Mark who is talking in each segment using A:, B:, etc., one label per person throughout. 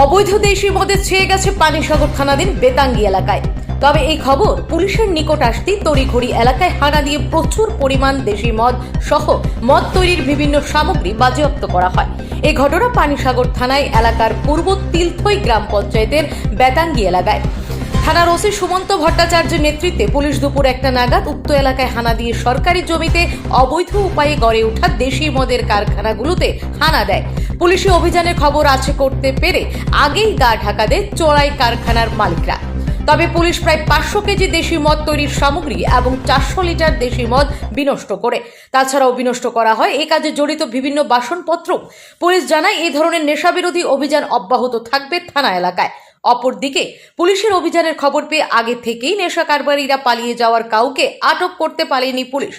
A: অবৈধ দেশি মদে ছেয়ে গেছে পানিসাগর থানাধীন বেতাঙ্গি এলাকায়। তবে এই খবর পুলিশের নিকট আসতেই তড়িঘড়ি এলাকায় হানা দিয়ে প্রচুর পরিমাণ দেশি মদ সহ মদ তৈরির বিভিন্ন সামগ্রী বাজেয়াপ্ত করা হয়। এই ঘটনা পানিসাগর থানায় এলাকার পূর্ব তিলথই গ্রাম পঞ্চায়েতের বেতাঙ্গি এলাকায়। থানার ওসি সুমন্ত ভট্টাচার্যের নেতৃত্বে পুলিশ দুপুর একটা নাগাদ উক্ত এলাকায় হানা দিয়ে সরকারি জমিতে অবৈধ উপায়ে গড়ে ওঠা দেশি মদের কারখানাগুলোতে হানা দেয়। পুলিশি অভিযানের খবর আছে করতে পেরে আগেই গা ঢাকা দেয় চোরাই কারখানার মালিকরা। তবে পুলিশ প্রায় পাঁচশো কেজি দেশি মদ তৈরির সামগ্রী এবং চারশো লিটার দেশি মদ বিনষ্ট করে। তাছাড়াও বিনষ্ট করা হয় এ কাজে জড়িত বিভিন্ন বাসনপত্র। পুলিশ জানায় এই ধরনের নেশাবিরোধী অভিযান অব্যাহত থাকবে থানা এলাকায়। অপরদিকে পুলিশের অভিযানের খবর পেয়ে আগে থেকেই নেশা কারবারিরা পালিয়ে যাওয়ার কাউকে আটক করতে পারেনি পুলিশ।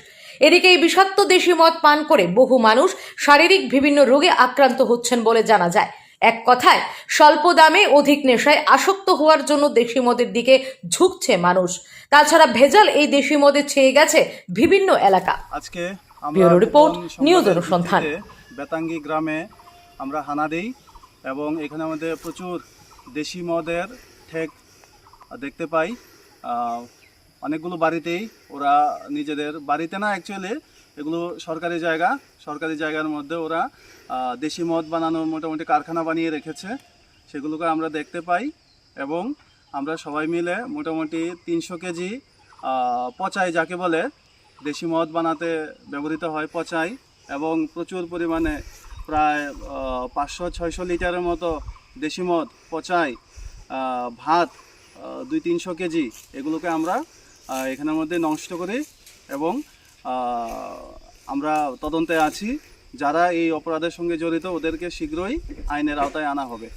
A: এদিকে এই বিষাক্ত দেশি মদ পান করে বহু মানুষ শারীরিক বিভিন্ন রোগে আক্রান্ত হচ্ছেন বলে জানা যায়। এক কথায় স্বল্প দামে অধিক নেশায় আসক্ত হওয়ার জন্য দেশি মদের দিকে ঝুঁকছে মানুষ। তাছাড়া ভেজাল এই দেশি মদে ছেয়ে গেছে বিভিন্ন এলাকা।
B: আজকে আমরা
A: ব্যুরো রিপোর্ট, নিউজ অনুসন্ধান।
B: বেতাঙ্গি গ্রামে আমরা হানা দেই এবং এখানে আমাদের প্রচুর দেশি মদের ঠেক দেখতে পাই। অনেকগুলো বাড়িতেই ওরা নিজেদের, বাড়িতে না অ্যাকচুয়ালি এগুলো সরকারি জায়গা, সরকারি জায়গার মধ্যে ওরা দেশি মদ বানানোর মোটামুটি কারখানা বানিয়ে রেখেছে। সেগুলোকে আমরা দেখতে পাই এবং আমরা সবাই মিলে মোটামুটি তিনশো কেজি পচাই যাকে বলে, দেশি মদ বানাতে ব্যবহৃত হয় পচাই এবং প্রচুর পরিমাণে, প্রায় পাঁচশো, ছয়শো লিটারের মতো দেশি মদ, পচাই ভাত দুই তিনশো কেজি, এগুলোকে আমরা এখানের মধ্যে নষ্ট করি এবং আমরা তদন্তে আছি যারা এই অপরাধের সঙ্গে জড়িত, ওদেরকে শীঘ্রই আইনের আওতায় আনা হবে।